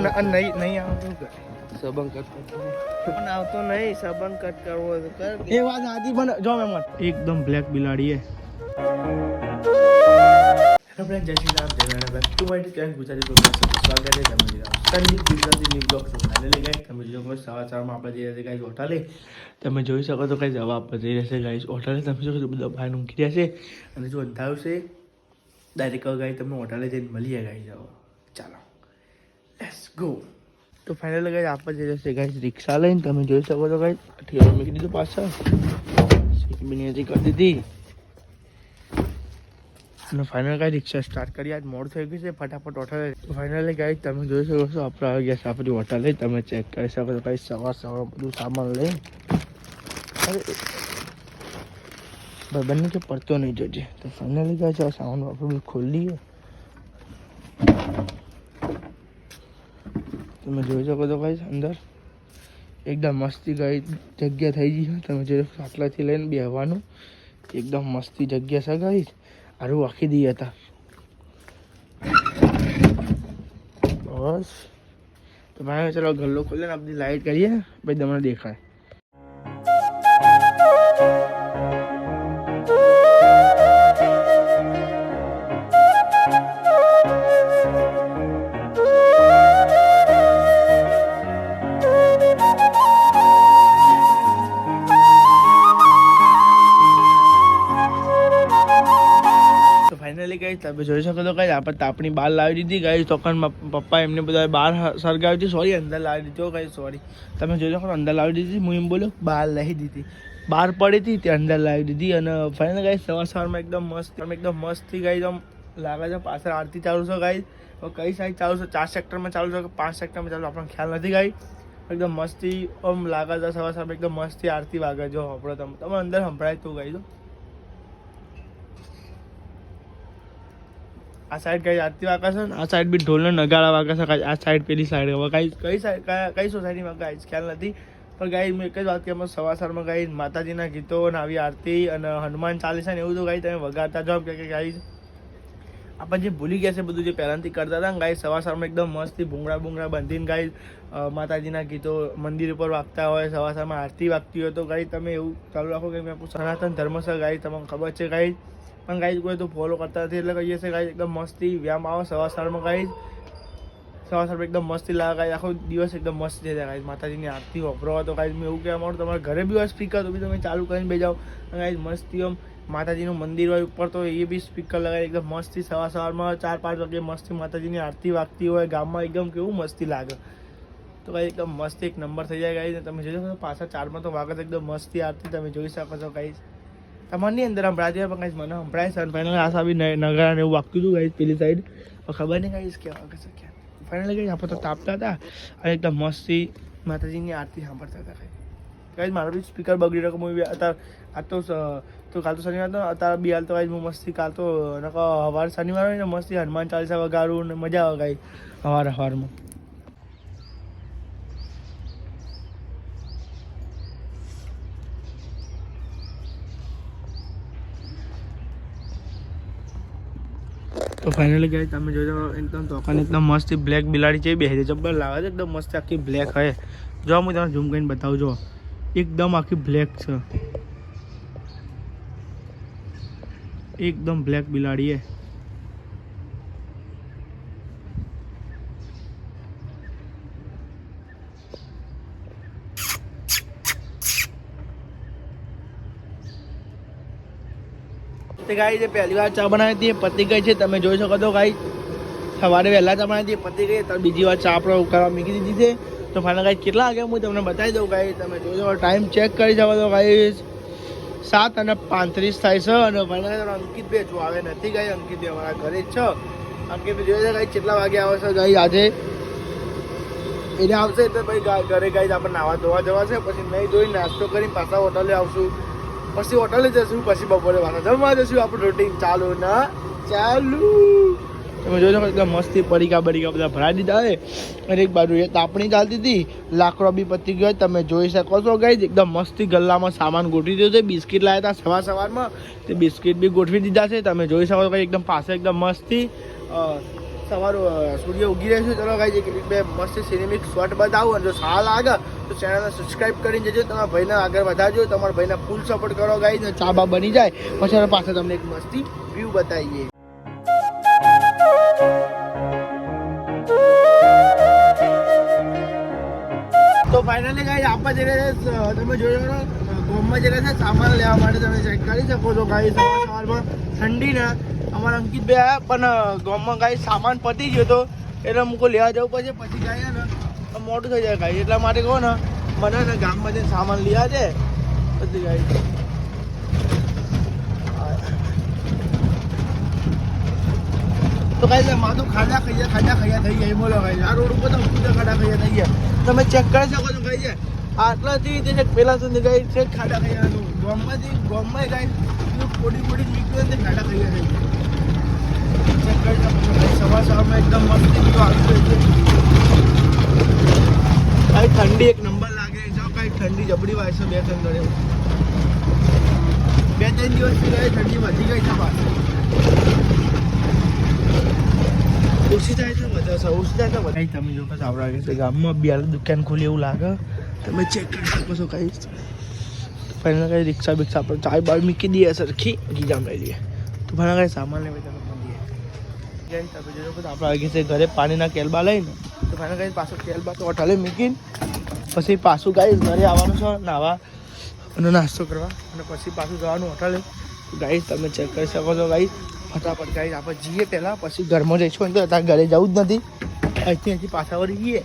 નહીં નહીં આવતું સબંગ કટ પણ આવતો નહીં સંબંધ કટ કરવો કર એ વાત આજી પણ જો મેમ એકદમ બ્લેક બિલાડી હે હેલો ફ્રેન્ડ જય શ્રી રામ જય Ram back to my channel Gujarati program સ્વાગત છે. તમે Sandeep Gujarati new blog finally guys તમે જો સવાર સવારમાં આપણે જઈ રહ્યા ગાઈસ હોટલે. તમે જોઈ શકો તો કઈ જવાબ આપણે જઈ રહ્યા છે ગાઈસ હોટલે તમે જો બધા બહાર ઊંઘી રહ્યા છે. અને જો અંધારું છે ડાયરેક્ટ ગાઈ તમે હોટલે જઈને મળીએ ગાઈ જાઓ ચાલો. લેટ્સ ગો તો ફાઇનલ ગાઈ આપણે જઈ છે ગાઈસ રિક્ષા લઈને તમે જોઈ શકો છો ગાઈસ ઠેલો મૂકી દીધું પાછળ. સીટ બી હજી કરી દીધી. અને ફાઇનલ ગાઈ રિક્ષા સ્ટાર્ટ કરી. આજ મોડ થઈ ગયું છે, ફટાફટ હોટલે ફાઇનલી ગાઈ તમે જોઈ શકો છો, આપણે આવી ગયા આપણી હોટલે તમે ચેક કરી શકો છો ગાઈ સવાર સવાર બધું સામાન લઈ ભાઈ, બંને કે પડતો નહીં જોજે. તો ફાઇનલી ગાઈ છે સામાન બધું ખોલીએ તમે જોઈ શકો છો ગાઈ અંદર એકદમ મસ્તી ગાઈ જગ્યા થઈ ગઈ તમે જોઈ આટલાથી લઈને બેહવાનું. એકદમ મસ્તી જગ્યા છે ગાઈ આરું આખી દી હતા. બસ. તો ભાઈ, ચલો ગલ્લો ખોલીને આપણી લાઈટ કરીએ. પછી તમને દેખાય. તમે જોઈ શકો તો કઈ આપણે તાપણી બહાર લાવી દીધી ગઈ તોકન પપ્પા એમને બધા બહાર સળગાવી હતી સોરી અંદર લાવી દીધી. કઈ સોરી તમે જોઈ શકો અંદર લાવી દીધી. હું એમ બોલ્યો, બહાર લઈ દીધી. બહાર પડી હતી, તે અંદર લાવી દીધી. અને ફાઇનલ ગાઈ સવાર સવારમાં એકદમ મસ્ત એકદમ મસ્ત ગઈ એકદમ લાગે છે પાછળ આરતી ચાલુ છે ગાઈ કઈ સાઈડ ચાલુ છે? ચાર સેક્ટરમાં ચાલુ છે કે પાંચ સેક્ટરમાં ચાલુ આપણને ખ્યાલ નથી ગાઈ એકદમ મસ્તી, આમ લાગે છે સવાર સવારમાં એકદમ મસ્તી આરતી વાગે જો, આપણે તમે તમે અંદર સંભળાય તું ગઈ તો આ સાઈડ કઈ આરતી વાગા છે ને? આ સાઈડ બી ઢોલનો નગારા વાગે છે આ સાઈડ પેલી સાઈડ હવે કઈ કઈ સાઈડ કઈ સોસાયટીમાં કાંઈ ખ્યાલ નથી. પણ ગાઈ મેં એક જ વાત કે અમે સવાર સવારમાં ગાઈ માતાજીના ગીતો અને આવી આરતી અને હનુમાન ચાલીસા ને એવું તો ગાઈ તમે વગાડતા જાઓ કે ગાઈ આપણે જે ભૂલી ગયા છે બધું જે પહેલાંથી કરતા હતા ને ગાઈ સવાર સવારમાં એકદમ મસ્તી ભૂંગળા ભૂંગળા બાંધીને ગાઈ માતાજીના ગીતો મંદિર ઉપર વાગતા હોય સવાર સવારમાં આરતી વાગતી હોય તો ગાઈ તમે એવું ચાલુ રાખો કે મેં આપણું સનાતન ધર્મ છે ગાઈ તમને ખબર છે ગાઈ પણ ગાઈઝ કોઈ તો ફોલો કરતા નથી. એટલે કહીએ છીએ ગાઈઝ એકદમ મસ્તી. વ્યાયામ આવે, સવાર સવારમાં ગાઈઝ સવાર સવારમાં એકદમ મસ્તી લાગે ગાઈઝ આખો દિવસ એકદમ મસ્ત થઈ જાય ગાઈઝ માતાજીની આરતી વાપરો તો ગાઈઝ મેં એવું કહેવા માંગુ તમારા ઘરે બી હોય સ્પીકર તો બી તમે ચાલુ કરીને બેજાઓ ગાઈઝ ગાઈ મસ્તી આમ માતાજીનું મંદિર હોય ઉપર, તો એ બી સ્પીકર લગાવી, એકદમ મસ્તી. સવાર સવારમાં ચાર, પાંચ વાગે મસ્તી માતાજીની આરતી વાગતી હોય, ગામમાં એકદમ કેવું મસ્તી લાગે. તો ગાઈ એકદમ મસ્ત. એક નંબર થઈ જાય ગાઈ તમે જોઈ શકો પાછા ચારમાં તો વાગત એકદમ મસ્તી આરતી તમે જોઈ શકો છો ગાઈ તમારની અંદર સંભળાતી હોય પણ ગાઈસ મને સંભળાય છે ફાઇનલ આશા બી નગરા ને એવું વાગતું હતું ગાઈસ પેલી સાઈડ ખબર નહીં ગાઈસ કે છે ક્યાં. ફાઇનલી આપણે તો તાપતા હતા. અને એકદમ મસ્તી માતાજીની આરતી સાંભળતા હતા ગાઈસ ગાઈસ મારો બી સ્પીકર બગડી રહ્યો હું અત્યારે આ તો તો કાલ તો શનિવાર હતો, અત્યારે બી હાલ તો ગાઈસ હું મસ્તી, કાલ તો નકો હવાર શનિવાર હોય ને મસ્તી, હનુમાન ચાલીસા વગાડું ને મજા આવે ગાઈ હવાર હવારમાં. ફાઇનલી ગઈ તમે જોજો એકદમ તોકાની એકદમ મસ્ત બ્લેક બિલાડી છે. બે જબ્બર લાવે છે એકદમ મસ્ત આખી બ્લેક હોય જો, હું તમને ઝૂમ કરીને બતાવું, જો. એકદમ આખી બ્લેક છે. એકદમ બ્લેક બિલાડી હે. તે ગાઈ જે પહેલી વાર ચા બનાવી હતી પતિ ગઈ છે, તમે જોઈ શકો તો ગાઈ સવારે વહેલા ચા બનાવી હતી પતી ગઈ તો બીજી વાર ચા આપણે ઉકાળવા મૂકી દીધી છે. તો ફાઇનલ ગાઈ કેટલા વાગે હું તમને બતાવી દઉં ગાઈ તમે જોઈ શકો ટાઈમ ચેક કરી શકો તો ગાઈ સાત અને પાંત્રીસ થાય છે, અને ફાઇનલ અંકિત બે જો આવે નથી ગાઈ અંકિત બે અમારા ઘરે જ છે. અંકિત બે જોઈએ છે ગાઈ કેટલા વાગે આવે છે ગાઈ આજે? એને આવશે તો ભાઈ ઘરે ગાઈ આપણે નાવા ધોવા જવા છે પછી નહીં ધોઈ નાસ્તો કરીને પાછા હોટલે આવશું. પછી હોટલે જશું પછી બપોરે પાછા જમવા જશું આપણું રૂટીન ચાલુ ના, ચાલુ. તમે શકો એકદમ મસ્તી, પડીકા બડીકા બધા ભરાઈ દીધા હે અને એક બાજુ એ તાપણી ચાલતી હતી. લાકડો બી પતી ગયો તમે જોઈ શકો છો ગઈ એકદમ મસ્તી, ગલ્લામાં સામાન ગોઠવી દીધો છે. બિસ્કિટ લાવ્યા હતા સવાર સવારમાં. તે બિસ્કિટ બી ગોઠવી દીધા છે. તમે જોઈ શકો છો એકદમ પાસે એકદમ મસ્તી. સવાર સૂર્ય ઉગી રહ્યો છે. ચલો ગાઈ એક બે મસ્ત સિનેમિક શોટ બતાવું. અને જો સારા લાગે, તો ચેનલને સબસ્ક્રાઈબ કરી જજો. તમારા ભાઈને આગળ વધારજો. તમારા ભાઈને ફૂલ સપોર્ટ કરો ગાઈ ને ચા બની જાય. પછી પાછા તમને એક મસ્તી વ્યૂ બતાવીએ. તો ફાઇનલી ગાઈ આપવા જઈ રહ્યા તમે જોઈ રહ્યો ગોમમાં જઈ રહ્યા છે. સામાન લેવા માટે તમે ચેક કરી શકો છો ગાઈ સવાર સવારમાં ઠંડી ને અમારા અંકિતભાઈ આવ્યા, પણ ગામમાં કાંઈ સામાન પતી ગયો તો એટલે મૂકો લેવા જવું પડશે, પછી જાય ને, તો મોટું થઈ જાય ગાય. એટલા માટે કહો ને, મને ને ગામમાં જઈને સામાન લેવા છે પછી ગાય. તો કઈ માં તો ખાડા ખૈયા ખાડા ખૈયા થઈ ગયા. બોલો ગાય આ રોડ ઉપર તો પૂજા ખાડા ખૈયા થઈ ગયા. તમે ચેક કરી શકો છો ગાય આટલાથી તે છેક પેલા સુધી ગઈ છે, ખાડા ખૈયાનું ગોમમાંથી, ગોમમાં ગઈ પોડી પોડી નીકળ્યો ખાડા ખૈયા થઈ ગયા. કાંઈ ઠંડી એક નંબર લાગે છે કાંઈ ઠંડી જબડી વાય છે, બે ત્રણ બે ત્રણ દિવસથી ગાય ઠંડી વધી ગઈ છે. થાય તો વધારે ઓછી થાય તો વધારે તમે જો કશું છે ગામમાં બે દુકાન ખોલી એવું લાગે. તમે ચેક કરી શકો છો કઈ પહેલાં કઈ રિક્ષા બિક્ષા પર ચાય બાય મૂકી દઈએ સરખી. ગીજામ લઈ લઈએ. તો ભણા કઈ સામાન લેવા તમે આપણે આવી છે ઘરે પાણીના કેલબા લઈને તો મને કઈ પાછું કેલબા તો અઠાલે મૂકીને, પછી પાછું ગાઈશ ઘરે આવવાનું છે નાવા અને નાસ્તો કરવા. અને પછી પાછું જવાનું અઠાલે. ગાઈશ તમે ચેક કરી શકો છો ગાઈ ફટાફટ ગાઈશ આપણે જઈએ પહેલાં. પછી ઘરમાં જઈશું તો અત્યારે ઘરે જવું જ નથી. અહીંથી અહીંથી પાછા વળી જઈએ.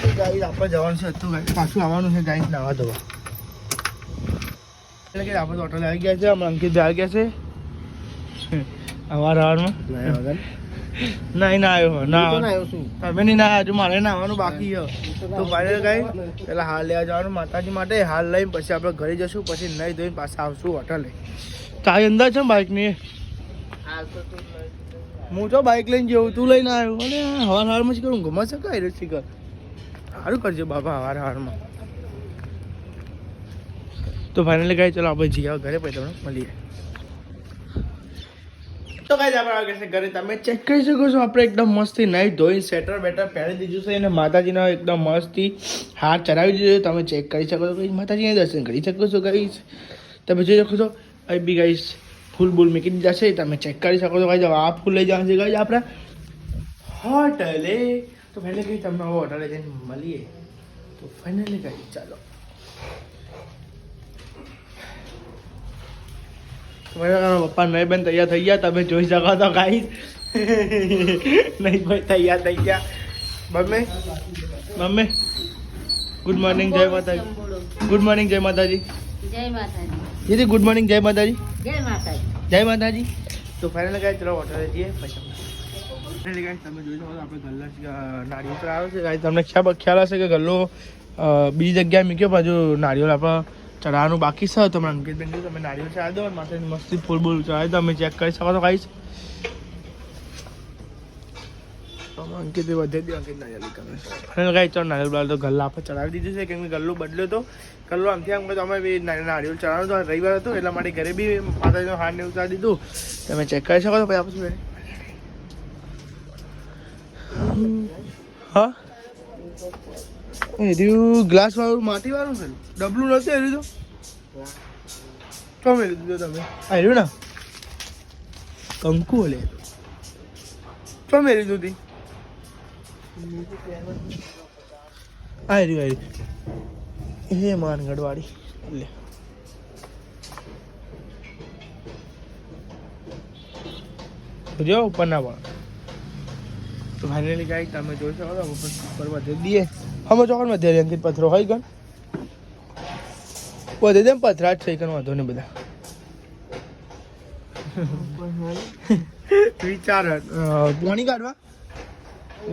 તો ગાઈ આપણે જવાનું છે તો ગાઈશ પાછું આવવાનું છે ગાઈશ નાવા ધોવા. એટલે કે આપણે તો હોટલે આવી ગયા છે, હમણાં અંકિત આવી ગયા છે. અવાર અવારમાં ના ના આવ્યો. ના તમે નહીં ના હજુ મારે ના આવવાનું બાકી છે. તો ફાઇનલ કઈ પેલા હાલ લેવા જવાનું માતાજી માટે હાલ લઈને પછી આપણે ઘરે જશું પછી નહીં ધોઈને પાછા આવશું હોટલે. તારી અંદર છે બાઇકની હું તો બાઇક લઈને જેવું તું લઈને આવ્યો. અને હવાર હારમાં જ કરું? ગમે છે કઈ રીતે કર સારું કરજો બાબા હવાર હારમાં તો ફાઇનલી ગઈ ચલો આપણે જઈએ ઘરે પછી તમને મળીએ. તો કઈ આપણે આગળ છે ઘરે તમે ચેક કરી શકો છો. આપણે એકદમ મસ્તી નહીં ધોઈ સ્વેટર બેટર પહેરી દીધું છે અને માતાજીનો એકદમ મસ્તી હાથ ચડાવી દીધો છે. તમે ચેક કરી શકો છો. કઈ માતાજીને દર્શન કરી શકો છો કઈ તમે જોઈ શકો છો. અહીં બી ગાઈસ, ફૂલ બૂલ મૂકી દીધા છે. તમે ચેક કરી શકો છો. કઈ આ ફૂલ લઈ જવાનું છે. કઈ આપણે હોટલે. તો પહેલે કઈ તમને હોટલે જઈને મળીએ. તો ફાઇનલી કઈ ચાલો. મારા પપ્પા નહીં બેન તૈયાર થઈ ગયા તમે જોઈ શકો તો કાંઈ નહીં ભાઈ તૈયાર થઈ ગયા. મમ્મી? મમ્મી? ગુડ મોર્નિંગ જય માતાજી. ગુડ મોર્નિંગ જય માતાજી. જય માતાજી. દીદી ગુડ મોર્નિંગ જય માતાજી. જય માતાજી. જય માતાજી. તો ફાઇનલ ગાય ચલો હોટલે જઈએ પછી તમે જોઈ શકો આપણે ગલ્લા આવે છે. ગાય તમને ખ્યાલ ખ્યાલ હશે કે ગલ્લો બીજી જગ્યાએ મૂક્યો પાછું નાળિયેર આપણે ચડાવવાનું બાકી છે. તમે અંકિતબેન તમે નારિયેળ ચડાવી દો અને માથે મસ્તી ફૂલ બૂલ ચડાવી તમે ચેક કરી શકો છો ગાઈસ અંકિત વધે દે અંકિત નારિયેળ કરે ફાઇનલ ગાય ચાલો નારિયેળ તો ગલ્લા આપણે ચડાવી દીધું છે. કે ગલ્લું બદલ્યો તો. ગલ્લો આમથી આમ તો અમે બી નારિયેળ ચડાવવાનું તો રવિવાર હતો, એટલા માટે ઘરે બી માતાજીનો હાર ને ઉતારી દીધું. તમે ચેક કરી શકો છો પછી આપણે. હા? એ રહ્યું ગ્લાસ વાળું માટી વાળું છે ડબલું નથી એ રહ્યું તો? મેં લીધું તમે? આ રહ્યું ને? કંકુ લે. તો મેં લીધું હતી આ રહ્યું આ રહ્યું. એ માનગઢ વાળી લે. જો ઉપર ના પણ તો ફાઇનલી ગાઈ તમે જોઈ શકો છો ઉપર ફરવા જઈ દઈએ હમે ચોકડ વધે રે અંકિત પથરો હોય ગણ. વધે તેમ પથરા જ થઈ ગણ વાંધો ને બધા. વિચાર પાણી કાઢવા?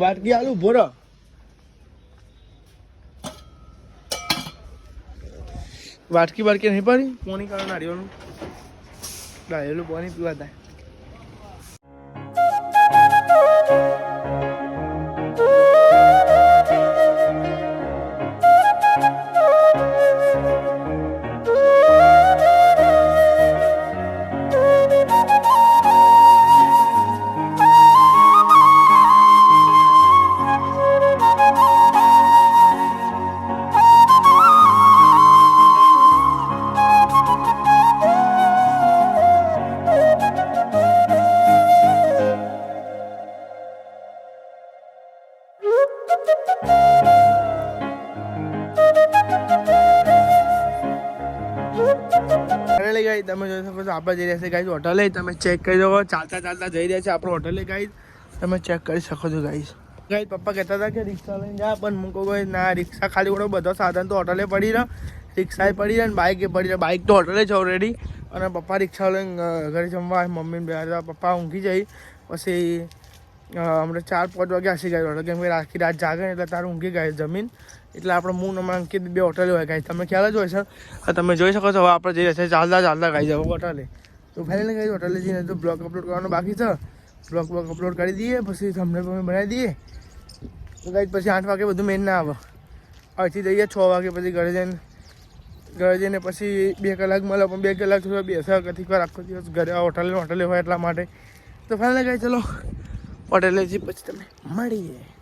વાટકી આલુ ભોરો વાટકી બાટકી નહીં પડી? પાણી કાઢવા નારિયેળનું. ડાયેલું પાણી પીવા થાય. અરે તમે જોઈ શકો છો આપણે જઈ રહ્યા છે ગાઈ હોટલે તમે ચેક કરી શકો, ચાલતા ચાલતા જઈ રહ્યા છે આપણે હોટલે ગાઈ તમે ચેક કરી શકો છો ગાઈસ ગાઈ પપ્પા કહેતા હતા કે રિક્ષા લઈને જા, પણ હું કહું ના, રિક્ષા ખાલી ઓળો બધો સાધન તો હોટલે પડી રહ્યો. રિક્ષાએ પડી રહ્યા ને બાઇકે પડી રહ્યા. બાઇક તો હોટલે છે ઓલરેડી અને પપ્પા રિક્ષા લઈને ઘરે જમવા મમ્મીને બે પપ્પા ઊંઘી જાય પછી હમણાં ચાર પાંચ વાગે હસી ગયા હોટલ કેમ કે આખી રાત જાગે એટલે તારું ઊંઘી ગયા જમીન. એટલે આપણે મૂળ હમણાં અંકિત બે હોટલ હોય ગાઈ તમે ખ્યાલ જ હોય છે તમે જોઈ શકો છો હવે આપણે જઈ રહ્યા છીએ ચાલતા ચાલતા ગાઈ જવું હોટલે. તો ફાઇનલી ગાઈ હોટલે જઈને તો બ્લોગ અપલોડ કરવાનો બાકી છે. બ્લોગ બ્લોગ અપલોડ કરી દઈએ, પછી તમને તમે બનાવી દઈએ. તો ગાઈ પછી આઠ વાગે બધું મેન ના આવે. અહીંથી જઈએ, છ વાગે પછી ઘરે જઈને ઘરે જઈને પછી બે કલાક મળે, પણ બે કલાક થોડા બેસા કથી વાર આખો દિવસ ઘરે હોટલે હોટલે હોય એટલા માટે. તો ફાઇનલી ગાઈ ચલો હોટેલેથી પછી તમે મળીએ.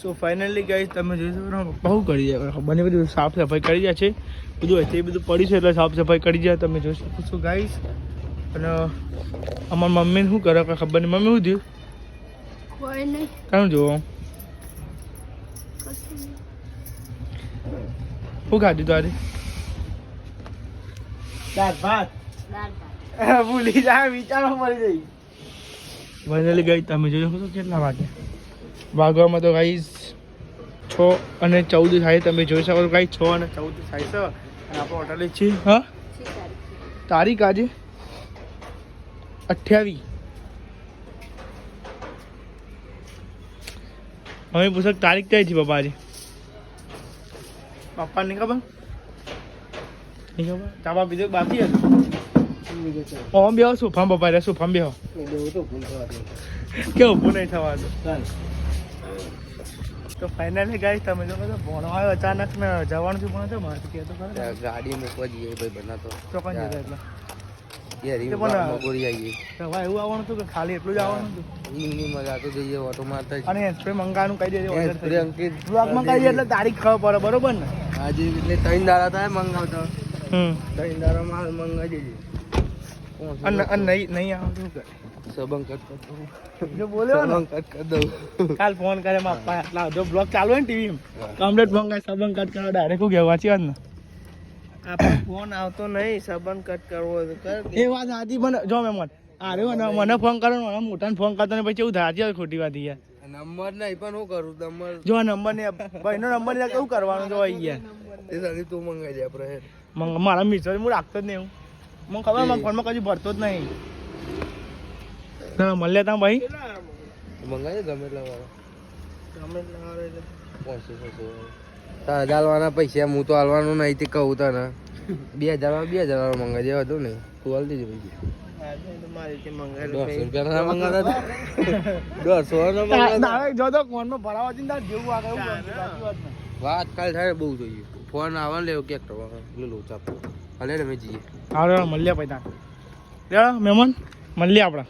સો ફાઇનલી ગાઈઝ તમે જોઈ શકો બહુ કરી જાય. બને બધું સાફ સફાઈ કરી જાય છે. બધું હશે બધું પડ્યું છે એટલે સાફ સફાઈ કરી જાય તમે જોઈ શકો છો ગાઈસ અને અમારા મમ્મીને શું કરે કાંઈ ખબર નહીં. મમ્મી શું થયું? કોઈ નહીં. કામ જોવો શું ખાધું તારે? દાળ ભાત. ભૂલી જાય વિચારો મળી જઈ ફાઇનલી ગઈ તમે જોઈ શકો છો કેટલા વાગે વાગવામાં તો ગાઈસ છ અને ચૌદ થાય તમે જોઈ શકો છો ગાઈ છ અને ચૌદ થાય છે. અને આપણે હોટલે છીએ. હા? તારીખ? તારીખ આજે અઠ્યાવીસ. હવે પૂછો તારીખ કઈ છે પપ્પા આજે? પપ્પા નહીં ખબર? નહીં ખબર? બીજું બાકી હતું ઓમ બેહો સોફામાં પપ્પા રે સોફામાં બેહો? કે ઊભું નહીં થવાનું તો ફાઇનલી ગાઈસ તમે જો બધો ભણવા અચાનક ને જવાનું છું ભણો છો મારે કહેતો ખરો ગાડી મૂકવા જઈએ ભાઈ બનાતો. ચોકન જતા એટલે. પણ- મગોરી આવીએ એવું આવવાનું હતું કે ખાલી એટલું જ આવવાનું હતું? મજા તો જઈએ ઓટો મારતા જ. અને સ્પ્રે મંગાવાનું કહી દેજો એ order સ્પ્રે થઈ અંકિત બ્લોગમાં કહી દે એટલે તારીખ ખબર પડે બરોબર ને? આજે એટલે ત્રણ દાડા થાય મંગાવતા. ત્રણ દાડા માલ મંગાવી દેજે? અને અને નહીં નહીં આવતું સબંગ કટ કર જો બોલ્યો ને. સબંગ કટ કર દઉં. કાલ ફોન કરે મારા પપ્પા આટલા બધો બ્લોગ ચાલુ હોય ને ટીવી કમ્પ્લીટ ફોન કરે સબંગ કટ કરો ડાયરેક્ટ શું કહેવા છે ને આપણે ફોન આવતો નહીં સંબંધ કટ કરવો કર એ વાત સાચી પણ જો મેં મને અરે મને મને ફોન કરો મને મોટાને ફોન કરતો ને પછી એવું થાય ખોટી વાત યાર. નંબર નહીં પણ શું કરું? નંબર જો નંબર ને ભાઈનો નંબર ને કેવું કરવાનું જો એ સારી તું મંગાઈ દે આપણે મારા મિત્ર હું રાખતો જ નહીં હું મને ખબર મારા ફોનમાં કદી ભરતો જ નહીં. ના મળે તા ભાઈ? મંગાવી ગમે એટલા વાળો. ગમે એટલા વાળો એટલે. છસો પૈસા હું તો હાલવાનું નહીં તે કહું તને. બે હજાર વાળા બે હજાર વાળો મંગાવી દેવા હતું ને. તું હાલ દેજો મારી દોઢસો તારે. વાત કાલ થાય બહુ જોઈએ ફોન આવે ને એવું ક્યાંક કરવા લઉં ચાપ હાલે ને મેં જઈએ. હાલો હાલો, મળીએ પછી તાર મહેમાન મળીએ આપણા.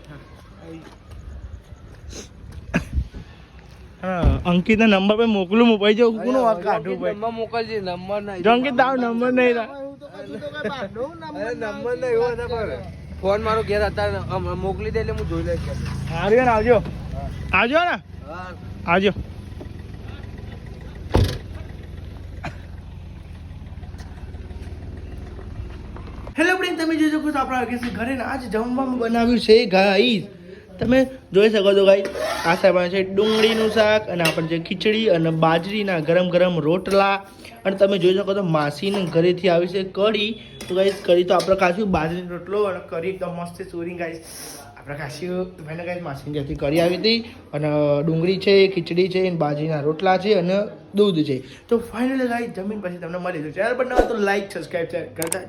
હા અંકિત નંબર પર મોકલું હું પછી જવું કોનો વાત કાઢું ભાઈ? નંબર મોકલજે નંબર નહીં. અંકિત તારો નંબર નહીં રા- નંબર નહીં એવો ના ફોન મારો ઘેર અત્યારે મોકલી દે એટલે હું જોઈ લઈશ. ને આવજો. આવજો ને હા. આવજો. હેલો ફ્રેન્ડ તમે જોઈ શકો છો આપણા આગળ ઘરે આજ જમવામાં બનાવ્યું છે ગાઈસ તમે જોઈ શકો છો ગાઈસ આ સાહેબ છે ડુંગળીનું શાક અને આપણે છે ખીચડી અને બાજરીના ગરમ ગરમ રોટલા. અને તમે જોઈ શકો છો માસીને ઘરેથી આવી છે કઢી. તો ગાઈસ કઢી તો આપણે ખાશું બાજરીનો રોટલો અને કઢી એકદમ મસ્ત ચોરી ગાઈસ આપણે ખાશું ભાઈને ગાઈસ માસીને ત્યાંથી કરી આવી હતી. અને ડુંગળી છે, ખીચડી છે બાજરીના રોટલા છે અને દૂધ છે. તો ફાઇનલી ગાઈસ જમીન પછી તમને મળી જશે. ચેનલ પર ન તો લાઈક સબસ્ક્રાઈબ કરતા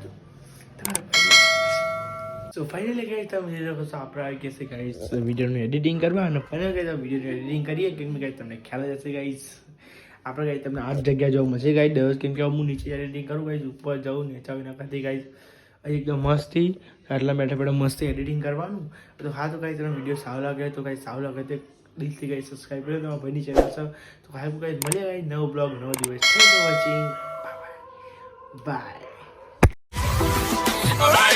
સો ફાઇનલી ગાઈસ તમે જે લોકો આપણે આવી ગયા છે ગાઈસ વિડીયોનું એડિટિંગ કરવા અને ફાઇનલ ગાઈસ વિડીયોનું એડિટિંગ કરીએ. કેમ કે તમને ખ્યાલ જ હશે ગાઈસ આપણે ગાઈસ તમને આઠ જગ્યા જવું મળશે ગાઈસ દસ કેમ કે હું નીચે એડિટિંગ કરું ગાઈસ ઉપર જવું નીચે આવીને કરતી ગાઈસ એકદમ મસ્તી, આટલા બેઠા બેઠા મસ્તી એડિટિંગ કરવાનું. તો હા, તો ગાઈસ તમને વીડિયો સારો લાગે તો ગાઈસ સારું લાગે તો દિલથી ગાઈસ સબસ્ક્રાઈબ કરો તમારા ભાઈની ચેનલ છે તો કાંઈ ગાઈસ મળીએ ગાઈસ નવો બ્લોગ નવો દિવસ. Watching bye All right.